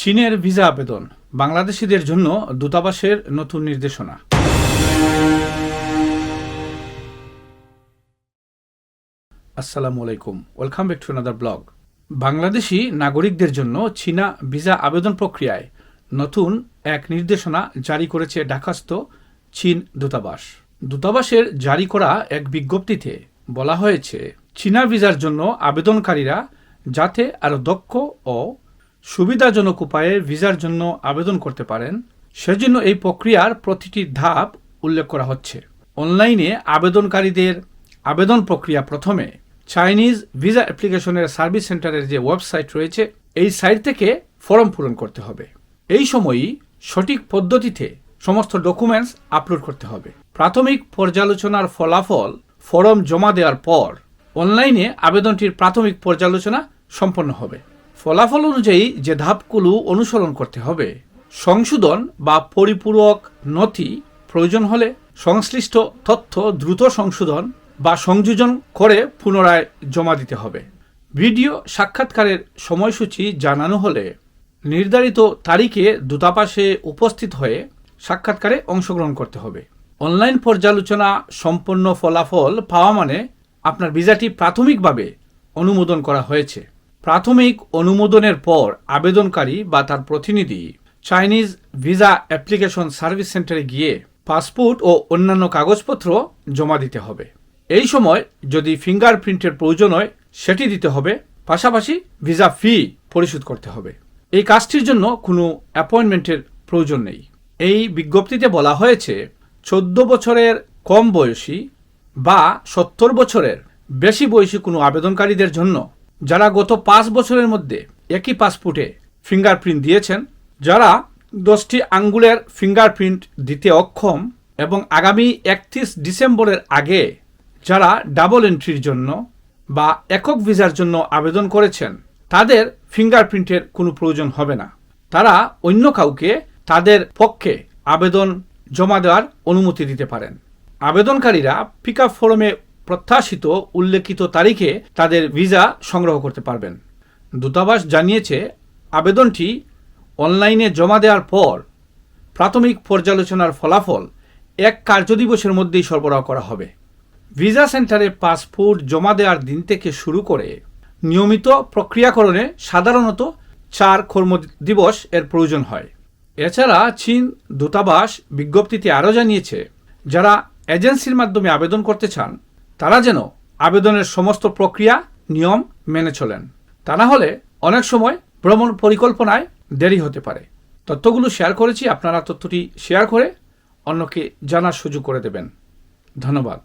চীনের ভিসা আবেদন, বাংলাদেশিদের জন্য দূতাবাসের নতুন নির্দেশনা। আসসালামু আলাইকুম, welcome back to another blog Bangladeshi নাগরিকদের জন্য চীনা ভিসা আবেদন প্রক্রিয়ায় নতুন এক নির্দেশনা জারি করেছে ঢাকাস্থ চীন দূতাবাস। দূতাবাসের জারি করা এক বিজ্ঞপ্তিতে বলা হয়েছে, চীনা ভিসার জন্য আবেদনকারীরা যাতে আরও দক্ষ ও সুবিধাজনক উপায়ে ভিসার জন্য আবেদন করতে পারেন। সেজন্য এই প্রক্রিয়ার প্রতিটি ধাপ উল্লেখ করা হচ্ছে। অনলাইনে আবেদনকারীদের আবেদন প্রক্রিয়া প্রথমে চাইনিজ ভিসা অ্যাপ্লিকেশনের সার্ভিস সেন্টারের যে ওয়েবসাইট রয়েছে, এই সাইট থেকে ফর্ম পূরণ করতে হবে। এই সময়ই সঠিক পদ্ধতিতে সমস্ত ডকুমেন্টস আপলোড করতে হবে। প্রাথমিক পর্যালোচনার ফলাফল ফর্ম জমা দেওয়ার পর অনলাইনে আবেদনটির প্রাথমিক পর্যালোচনা সম্পন্ন হবে। ফলাফল অনুযায়ী যে ধাপগুলো অনুসরণ করতে হবে, সংশোধন বা পরিপূরক নথি প্রয়োজন হলে সংশ্লিষ্ট তথ্য দ্রুত সংশোধন বা সংযোজন করে পুনরায় জমা দিতে হবে। ভিডিও সাক্ষাৎকারের সময়সূচি জানানো হলে নির্ধারিত তারিখে দূতাবাসে উপস্থিত হয়ে সাক্ষাৎকারে অংশগ্রহণ করতে হবে। অনলাইন পর্যালোচনা সম্পন্ন ফলাফল পাওয়া মানে আপনার ভিসাটি প্রাথমিকভাবে অনুমোদন করা হয়েছে। প্রাথমিক অনুমোদনের পর আবেদনকারী বা তার প্রতিনিধি চাইনিজ ভিসা অ্যাপ্লিকেশন সার্ভিস সেন্টারে গিয়ে পাসপোর্ট ও অন্যান্য কাগজপত্র জমা দিতে হবে। এই সময় যদি ফিঙ্গারপ্রিন্টের প্রয়োজন হয়, সেটি দিতে হবে। পাশাপাশি ভিসা ফি পরিশোধ করতে হবে। এই কাজটির জন্য কোনো অ্যাপয়েন্টমেন্টের প্রয়োজন নেই। এই বিজ্ঞপ্তিতে বলা হয়েছে, চোদ্দ বছরের কম বয়সী বা সত্তর বছরের বেশি বয়সী কোনো আবেদনকারীদের জন্য যারা গত পাঁচ বছরের মধ্যে একই পাসপোর্টে ফিঙ্গারপ্রিন্ট দিয়েছেন, যারা দশটি আঙ্গুলের ফিঙ্গারপ্রিন্ট দিতে অক্ষম এবং আগামী একত্রিশ ডিসেম্বরের আগে যারা ডাবল এন্ট্রির জন্য বা একক ভিসার জন্য আবেদন করেছেন, তাদের ফিঙ্গারপ্রিন্টের কোনো প্রয়োজন হবে না। তারা অন্য কাউকে তাদের পক্ষে আবেদন জমা দেওয়ার অনুমতি দিতে পারেন। আবেদনকারীরা পিক আপ ফরমে প্রত্যাশিত উল্লেখিত তারিখে তাদের ভিসা সংগ্রহ করতে পারবেন। দূতাবাস জানিয়েছে, আবেদনটি অনলাইনে জমা দেওয়ার পর প্রাথমিক পর্যালোচনার ফলাফল এক কার্যদিবসের মধ্যেই সরবরাহ করা হবে। ভিসা সেন্টারে পাসপোর্ট জমা দেওয়ার দিন থেকে শুরু করে নিয়মিত প্রক্রিয়াকরণে সাধারণত চার কর্মদিবস এর প্রয়োজন হয়। এছাড়া চীন দূতাবাস বিজ্ঞপ্তিতে আরও জানিয়েছে, যারা এজেন্সির মাধ্যমে আবেদন করতে চান তারা যেন আবেদনের সমস্ত প্রক্রিয়া, নিয়ম মেনে চলেন। তা না হলে অনেক সময় ভ্রমণ পরিকল্পনায় দেরি হতে পারে। তথ্যগুলো শেয়ার করেছি, আপনারা তথ্যটি শেয়ার করে অন্যকে জানার সুযোগ করে দেবেন। ধন্যবাদ।